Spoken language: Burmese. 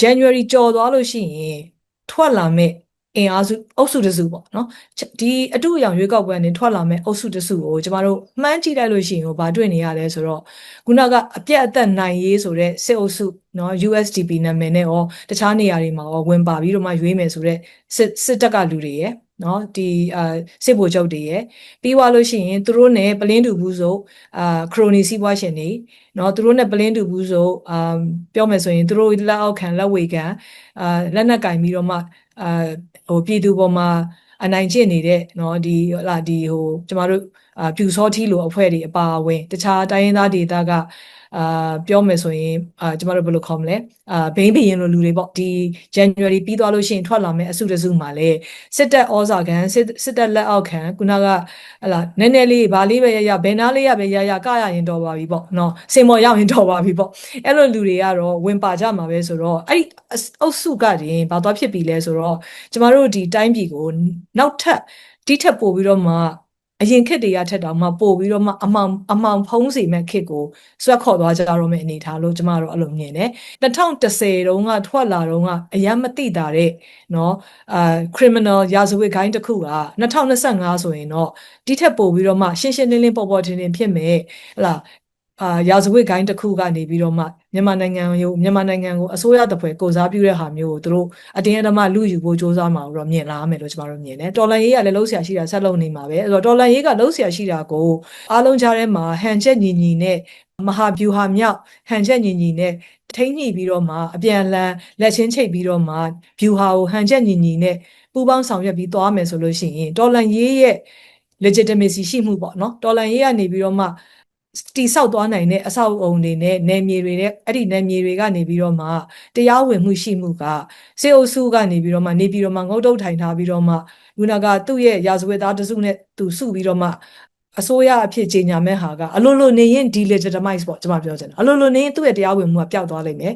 January ကြော်သွားလို့ရှိရင်ထွက်လာမဲ့အင်အားစုအုပ်စုတစ်စုပေါ့နော်ချက်ဒီအတူအယောင်ရွေးကောက်ပွဲကနေထွက်လာမဲ့အုပ်စုတစ်စုကိုကျမတို့မှန်းကြည့်လိုက်လို့ရှိရင်ဟိုဘာတွေ့နေရလဲဆိုတော့ခုနကအပြက်အသက်နိုင်ရေးဆိုတဲ့စစ်အုပ်စုနော် USDP နာမည်နဲ့ရောတခြားနေရာတွေမှာရောဝင်ပါပြီးတော့မှရွေးမယ်ဆိုတဲ့စစ်စစ်တပ်ကလူတွေရယ် နော်ဒီအာစစ်ဘိုလ်ချုပ်တွေရဲ့ပြီးွားလို့ရှိရင်သူတို့ ਨੇ ပလင်းတူဘူးဆိုအာခရိုနီစီးပွားရှင်တွေနော်သူတို့ ਨੇ ပလင်းတူဘူးဆိုအာပြောမယ်ဆိုရင်သူတို့လက်အောက်ခံလက်ဝေခံအာလက်နက်ကင်ပြီးတော့မှအာဟိုပြည်သူပေါ်မှာအနိုင်ကျင့်နေတဲ့နော်ဒီဟလာဒီဟိုကျမတို့ အာပြူစောထီလိုအဖွဲ့တွေအပါအဝင်တခြားတိုင်းရင်းသားဒေသကအာပြောမယ်ဆိုရင်အာကျမတို့ဘယ်လိုခေါ်မလဲအာဘိန်းဘရင်လိုလူတွေပေါ့ဒီ January ပြီးသွားလို့ရှိရင်ထွက်လာမယ့်အစုတစုမှာလေစစ်တပ်ဩဇာခံစစ်စစ်တပ်လက်အောက်ခံခုနကဟလာနည်းနည်းလေးဗာလေးပဲရရဘယ်နားလေးရပဲရရကရရင်တော်ပါပြီပေါ့နော်စင်မော်ရောက်ရင်တော်ပါပြီပေါ့အဲ့လိုလူတွေကတော့ဝင်ပါကြမှာပဲဆိုတော့အဲ့ဒီအုပ်စုကတင်ဘာသွားဖြစ်ပြီလဲဆိုတော့ကျမတို့ဒီတိုင်းပြည်ကိုနောက်ထပ်ဒီထက်ပိုပြီးတော့မှ အရင်ခက်တွေကထက်တောင်မှပို့ပြီးတော့မှအမှောင်အမှောင်ဖုံးစီမဲ့ခက်ကိုဆွတ်ခေါ်သွားကြတော့မယ့်အနေထားလို့ကျမတို့အဲ့လိုမြင်တယ်2010တုန်းကထွက်လာတုန်းကအယမ်းမသိတာတဲ့เนาะအာ criminal ရာဇဝတ်ဂိုင်းတစ်ခုက2025ဆိုရင်တော့ဒီထက်ပိုပြီးတော့မှရှင်းရှင်းလင်းလင်းပေါ်ပေါ်ထင်ထင်ဖြစ်မယ်ဟလာ အာရာဇဝတ်ဂိုင်းတစ်ခုကနေပြီးတော့မှမြန်မာနိုင်ငံကိုမြန်မာနိုင်ငံကိုအစိုးရတပ်ဖွဲ့ကိုစားပြုတဲ့ဟာမျိုးကိုသူတို့အတင်းအဓမ္မလူယူဖို့စ조사မှာတော့မြင်လာမယ်လို့ကျွန်တော်တို့မြင်တယ်တော်လန်ရေးကလည်းလှုပ်ရှားရှိတာဆက်လုပ်နေမှာပဲအဲ့တော့တော်လန်ရေးကလှုပ်ရှားရှိတာကိုအားလုံးကြားထဲမှာဟန်ချက်ညီညီနဲ့မဟာဗျူဟာမြောက်ဟန်ချက်ညီညီနဲ့ထိမ့်ညှိပြီးတော့မှအပြန်အလှန်လက်ချင်းချိတ်ပြီးတော့မှဗျူဟာကိုဟန်ချက်ညီညီနဲ့ပူးပေါင်းဆောင်ရွက်ပြီးသွားမယ်ဆိုလို့ရှိရင်တော်လန်ရေးရဲ့ legitimacy ရှိမှုပေါ့နော်တော်လန်ရေးကနေပြီးတော့မှ တိဆောက်သွားနိုင်တဲ့အဆောက်အုံတွေနဲ့နယ်မြေတွေနဲ့အဲ့ဒီနယ်မြေတွေကနေပြီးတော့မှတရားဝင်မှုရှိမှုကစေအုပ်စုကနေပြီးတော့မှနေပြီးတော့မှငုတ်တုတ်ထိုင်ထားပြီးတော့မှလူနာကသူ့ရဲ့ရာဇဝတ်သားတစုနဲ့သူစုပြီးတော့မှအစိုးရအဖြစ်ကြီးညာမဲ့ဟာကအလိုလိုနေရင် delegitimize ပေါ့ကျွန်မပြောချင်တယ်အလိုလိုနေရင်သူ့ရဲ့တရားဝင်မှုကပျောက်သွားလိမ့်မယ်